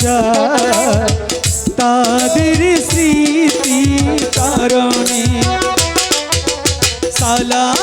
যায় তাদের স্মৃতি কারণে সালা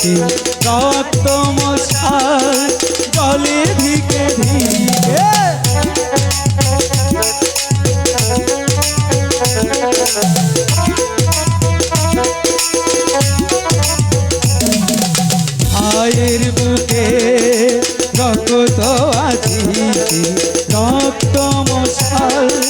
বুকে রক্ত মশাল জলে ধিকে ধিকে ভাইয়ের বুকে রক্ত আছি রক্ত মশাল